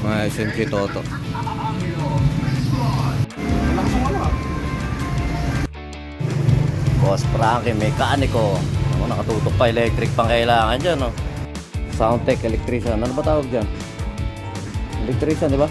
Mga SMK Toto. Boss Frankie, mekaniko. Ako, nakatutok pa electric pang kailangan dyan, no? Sound tech, electrician. Ano ba tawag dyan? Electrician, di ba?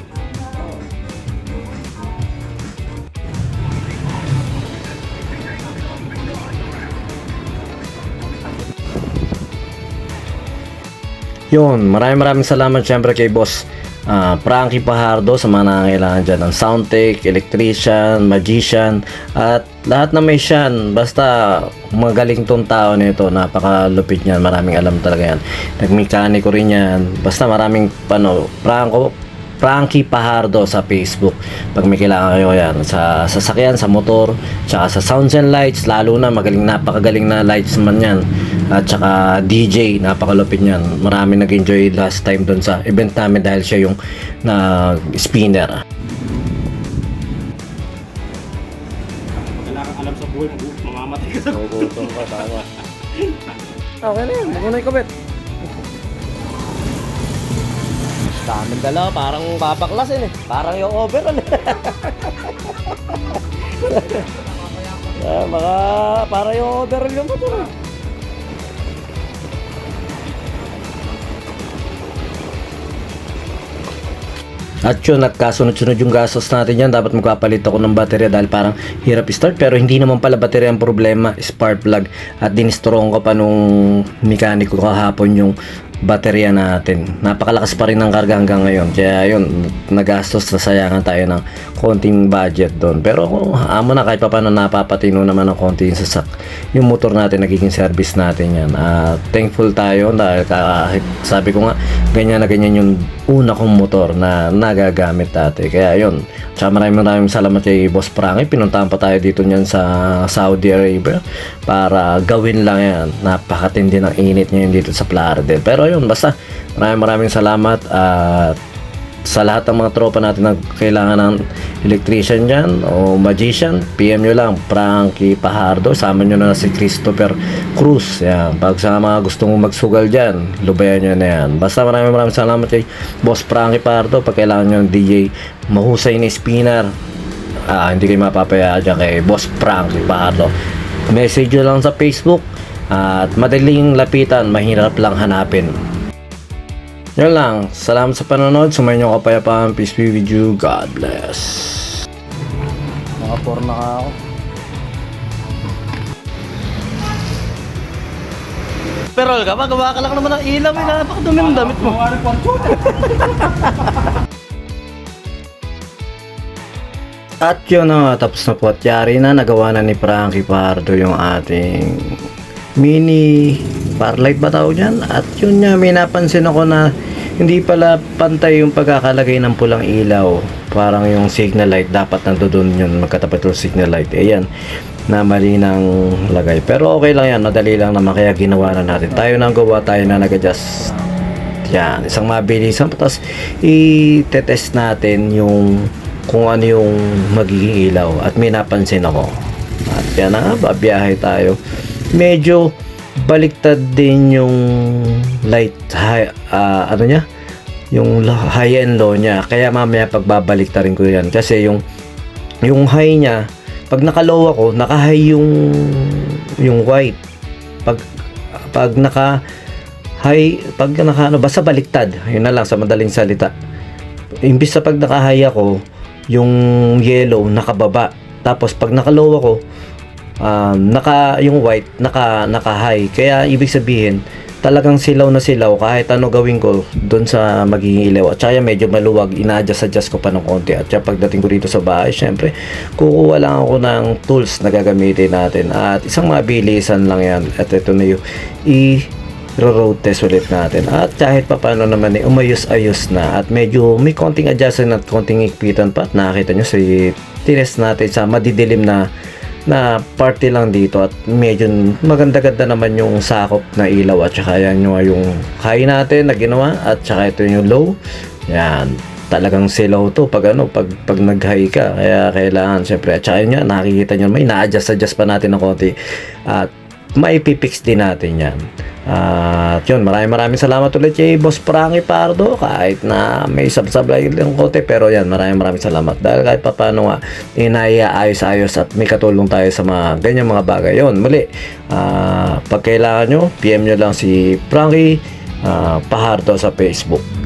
Yun, maraming maraming salamat syempre kay boss ah, Frankie Pajardo sa mga nangangailangan dyan ng sound tech, electrician, magician at lahat na may siyan basta magaling tong tao nito napakalupit niyan. Maraming alam talaga yan. Nagmekaniko rin yan. Basta maraming ano, Franco Frankie Pajardo sa Facebook. Pag may kailangan kayo yan, sa sasakyan, sa motor, tsaka sa sounds and lights, lalo na magaling, napakagaling na lights man yan. At tsaka DJ, napakalupit niyan. Marami nag-enjoy last time doon sa event namin dahil siya yung na spinner. Wala kang alam sa buhay, mag- mamamatay ka sa Nagugutom ka, tama. Okay na yun, magunay ko, bet. Daming dala, parang papaklasin eh. Parang yung overall eh. ah, baka parang yung overall yung motor At yun, nagkasunod-sunod yung gastos natin yan. Dapat magpapalit ako ng baterya dahil parang hirap start. Pero hindi naman pala baterya ang problema, spark plug. At dinistrong ko pa nung mekaniko kahapon yung baterya natin. Napakalakas pa rin ng karga hanggang ngayon. Kaya yun, nagastos, nasayangan tayo ng konting budget doon. Pero kung amo na kahit pa paano napapatino naman ng konti yung sasak. Yung motor natin, nagiging service natin yan. At thankful tayo dahil kahit sabi ko nga, ganyan na ganyan yung una kong motor na nagagamit dati. Kaya yun. Tsaka maraming maraming salamat kay Boss Frankie. Pinuntahan pa tayo dito niyan sa Saudi Arabia para gawin lang yan. Napakatindi ng init niya dito sa Plaridel. Pero yun, basta maraming maraming salamat at sa lahat ng mga tropa natin na kailangan ng electrician dyan o magician, PM nyo lang, Frankie Pajardo, sama nyo na si Christopher Cruz. Yan. Pag sa mga gustong magsugal dyan, lubayan nyo na yan. Basta maraming maraming salamat kay Boss Frankie Pajardo. Pag kailangan nyo ng DJ, mahusay na spinner, ah, hindi kayo mapapaya dyan kay Boss Frankie Pajardo. Message nyo lang sa Facebook at madaling lapitan, mahirap lang hanapin. Yun lang. Salamat sa panonood. Sumayin nyo kapayapaan. Peace be with you. God bless. Naka-4 na ka ako. Pero ka, magawa ka lang naman ng ilaw. Eh, napakadumi ng damit mo. At yun na nga, tapos na po at yari na nagawa na ni Frankie Pardo yung ating mini parlight ba tawag yan? At yun nga, may napansin ako na hindi pala pantay yung pagkakalagay ng pulang ilaw. Parang yung signal light, dapat nandoon yun magkatapat yung signal light. Ayan, na mali ng lagay. Pero okay lang yan, madali lang naman kaya ginawa na natin. Tayo nang gawa, tayo na nag-adjust. Yan, isang mabilisan. Tapos, i-test natin yung kung ano yung magiging ilaw. At may napansin ako. At yan na babiyahe tayo. Medyo baliktad din yung light high, ah, ano niya? Yung high and low niya. Kaya mamaya pagbabaliktarin ko yan. Kasi yung yung high niya pag naka-low ako naka-high yung yung white. Pag pag naka high pag naka ano basta baliktad. Yun na lang sa madaling salita. Imbis sa pag naka-high ako yung yellow nakababa. Tapos pag naka-low ako um, naka yung white naka naka high. Kaya ibig sabihin talagang silaw na silaw kahit ano gawin ko doon sa magiging ilaw. At saka medyo maluwag ina-adjust adjust ko pa ng konti. At saka pagdating ko dito sa bahay syempre kukuha lang ako ng tools na gagamitin natin. At isang mabilisan lang yan. At ito na yung i road test ulit natin. At kahit pa paano naman eh umayos-ayos na. At medyo may konting adjustment at konting ikpitan pa. At nakita nyo si tinest natin sa madidilim na na party lang dito at medyo maganda-ganda naman yung sakop na ilaw at saka yan yung, yung high natin na ginawa at saka ito yung low. Yan talagang silaw to pag ano pag pag nag-high ka. Kaya kailangan syempre at saka yun nga nakikita nyo may na-adjust adjust pa natin ng konti. At maipipix din natin yan. At yun, maraming maraming salamat ulit kay Boss Frankie Pardo kahit na may sabsabay lang kote pero yan, maraming maraming salamat dahil kahit pa paano nga inaiayos-ayos at may katulong tayo sa mga ganyan mga bagay yun. Muli, ah, pag kailangan nyo, PM nyo lang si Frankie ah, Pahardo sa Facebook.